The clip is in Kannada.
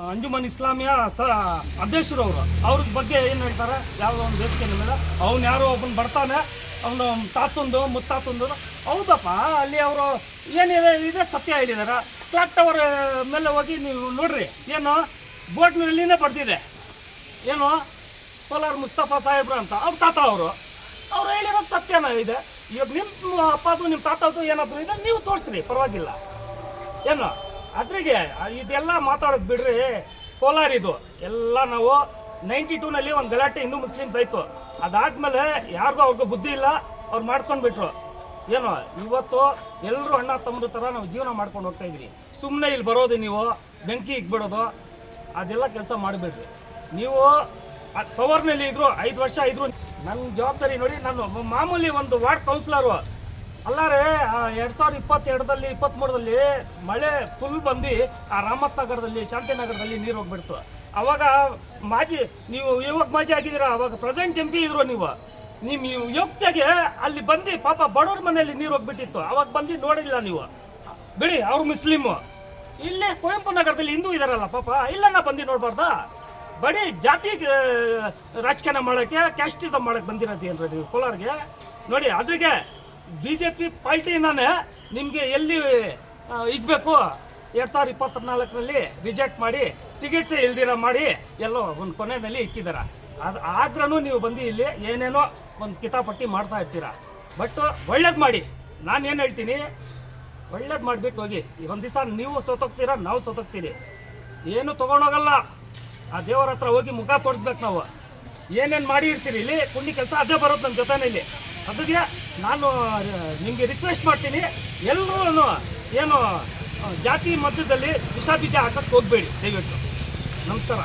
ಅಂಜುಮನ್ ಇಸ್ಲಾಮಿಯ ಸ ಅಧ್ಯಕ್ಷರು ಅವರು. ಅವ್ರ ಬಗ್ಗೆ ಏನು ಹೇಳ್ತಾರೆ? ಯಾವುದೋ ಒಂದು ವೇದಿಕೆ ಮೇಲೆ. ಅವ್ನು ಯಾರೋ ಒಬ್ಬನು ಬರ್ತಾನೆ. ಅವನು ತಾತಂದು, ಮುತ್ತಾತಂದು. ಹೌದಪ್ಪ, ಅಲ್ಲಿ ಅವರು ಏನಿದೆ, ಇದೆ ಸತ್ಯ ಹೇಳಿದಾರೆ. ಕ್ಲಾಕ್ ಟವರ್ ಮೇಲೆ ಹೋಗಿ ನೀವು ನೋಡ್ರಿ. ಏನು? ಬೋಟ್ ಮೇಲೆ ಬರ್ತಿದೆ ಏನು? ಕೋಲಾರ ಮುಸ್ತಫಾ ಸಾಹೇಬ್ರು ಅಂತ. ಅವ್ರ ತಾತ ಅವರು. ಅವ್ರು ಹೇಳಿರೋದು ಸತ್ಯನ ಇದೆ. ಇವಾಗ ನಿಮ್ಮ ಅಪ್ಪದು ನಿಮ್ಮ ತಾತದ್ದು ಏನಾದ್ರು ಇದೆ, ನೀವು ತೋರಿಸ್ರಿ. ಪರವಾಗಿಲ್ಲ. ಏನು? ಅದ್ರಿಗೆ ಇದೆಲ್ಲ ಮಾತಾಡೋದು ಬಿಡ್ರಿ ಕೋಲಾರ ಇದು ಎಲ್ಲ ನಾವು ನೈಂಟಿ ಟೂನಲ್ಲಿ ಒಂದು ಗಲಾಟೆ ಹಿಂದೂ ಮುಸ್ಲಿಮ್ಸ್ ಆಯ್ತು. ಅದಾದಮೇಲೆ ಯಾರಿಗೂ ಅವ್ರಿಗೂ ಬುದ್ಧಿ ಇಲ್ಲ, ಅವ್ರು ಮಾಡ್ಕೊಂಡ್ಬಿಟ್ರು. ಏನು, ಇವತ್ತು ಎಲ್ಲರೂ ಅಣ್ಣ ತಮ್ಮರು ಥರ ನಾವು ಜೀವನ ಮಾಡ್ಕೊಂಡು ಹೋಗ್ತಾ ಇದ್ರಿ ಸುಮ್ಮನೆ ಇಲ್ಲಿ ಬರೋದು ನೀವು, ಬೆಂಕಿ ಇಕ್ಬಿಡೋದು, ಅದೆಲ್ಲ ಕೆಲಸ ಮಾಡಬೇಡ್ರಿ. ನೀವು ಪವರ್ನಲ್ಲಿ ಇದ್ರು, ಐದು ವರ್ಷ ಇದ್ರು ನನ್ನ ಜವಾಬ್ದಾರಿ ನೋಡಿ, ನಾನು ಮಾಮೂಲಿ ಒಂದು ವಾರ್ಡ್ ಕೌನ್ಸಿಲರು ಅಲ್ಲಾರೆ ಎರಡು ಸಾವಿರದ ಇಪ್ಪತ್ತೆರಡರಲ್ಲಿ ಇಪ್ಪತ್ತ್ಮೂರರಲ್ಲಿ ಮಳೆ ಫುಲ್ ಬಂದು ಆ ರಾಮತ್ ನಗರದಲ್ಲಿ ಶಾಂತಿನಗರದಲ್ಲಿ ನೀರು ಹೋಗ್ಬಿಡ್ತು. ಅವಾಗ ಮಾಜಿ, ನೀವು ಇವಾಗ ಮಾಜಿ ಆಗಿದ್ದೀರಾ? ಅವಾಗ ಪ್ರೆಸೆಂಟ್ ಎಂ ಪಿ ಇದ್ರು ನೀವು. ನಿಮ್ಮ ಯುಕ್ತಿಗೆ ಅಲ್ಲಿ ಬಂದು ಪಾಪ ಬಡವ್ರ ಮನೆಯಲ್ಲಿ ನೀರು ಹೋಗ್ಬಿಟ್ಟಿತ್ತು. ಅವಾಗ ಬಂದು ನೋಡಿಲ್ಲ ನೀವು. ಬಿಡಿ, ಅವ್ರು ಮುಸ್ಲಿಮು. ಇಲ್ಲೇ ಕುವೆಂಪು ನಗರದಲ್ಲಿ ಹಿಂದೂ ಇದಾರಲ್ಲ ಪಾಪ ಇಲ್ಲನ್ನ ಬಂದು ನೋಡ್ಬಾರ್ದ? ಬಡಿ ಜಾತಿ ರಾಜಕೀಯ ಮಾಡೋಕ್ಕೆ ಕ್ಯಾಸ್ಟಿಸಮ್ ಮಾಡಕ್ಕೆ ಬಂದಿರೋದು ಏನ್ರಿ ನೀವು ಕೋಲಾರ್ಗೆ? ನೋಡಿ, ಅದ್ರಿಗೆ ಬಿ ಜೆ ಪಿ ನಿಮಗೆ ಎಲ್ಲಿ ಇಗ್ಬೇಕು? ಎರಡು ಸಾವಿರದ ಇಪ್ಪತ್ನಾಲ್ಕರಲ್ಲಿ ರಿಜೆಕ್ಟ್ ಮಾಡಿ, ಟಿಕೆಟ್ ಇಲ್ದಿರ ಮಾಡಿ ಎಲ್ಲೋ ಒಂದು ಕೊನೆಯಲ್ಲಿ ಇಕ್ಕಿದ್ದಾರೆ ಅದು ಆದ್ರೂ ನೀವು ಬಂದು ಇಲ್ಲಿ ಏನೇನೋ ಒಂದು ಕಿತಾಪಟ್ಟಿ ಮಾಡ್ತಾ ಇರ್ತೀರ. ಬಟ್ ಒಳ್ಳೇದು ಮಾಡಿ. ನಾನು ಏನು ಹೇಳ್ತೀನಿ? ಒಳ್ಳೇದು ಮಾಡಿಬಿಟ್ಟು ಹೋಗಿ. ಒಂದು ದಿವಸ ನೀವು ಸೋತೋಗ್ತೀರ, ನಾವು ಸೋತೋಗ್ತೀರಿ. ಏನು ತೊಗೊಂಡೋಗಲ್ಲ. ಆ ದೇವರ ಹತ್ರ ಹೋಗಿ ಮುಖ ತೋರಿಸ್ಬೇಕು ನಾವು. ಏನೇನು ಮಾಡಿರ್ತೀರಿ ಇಲ್ಲಿ? ಕುಂಡಿ ಕೆಲಸ ಅದೇ ಬರುತ್ತೆ ನಮ್ಮ ಜೊತೆನಲ್ಲಿ. ಅದಕ್ಕೆ ನಾನು ನಿಮಗೆ ರಿಕ್ವೆಸ್ಟ್ ಮಾಡ್ತೀನಿ. ಎಲ್ಲರೂ ಏನು ಜಾತಿ ಮಧ್ಯದಲ್ಲಿ ವಿಷ ಬೀಜ ಹಾಕಕ್ಕೆ ಹೋಗಬೇಡಿ, ದಯವಿಟ್ಟು. ನಮಸ್ಕಾರ.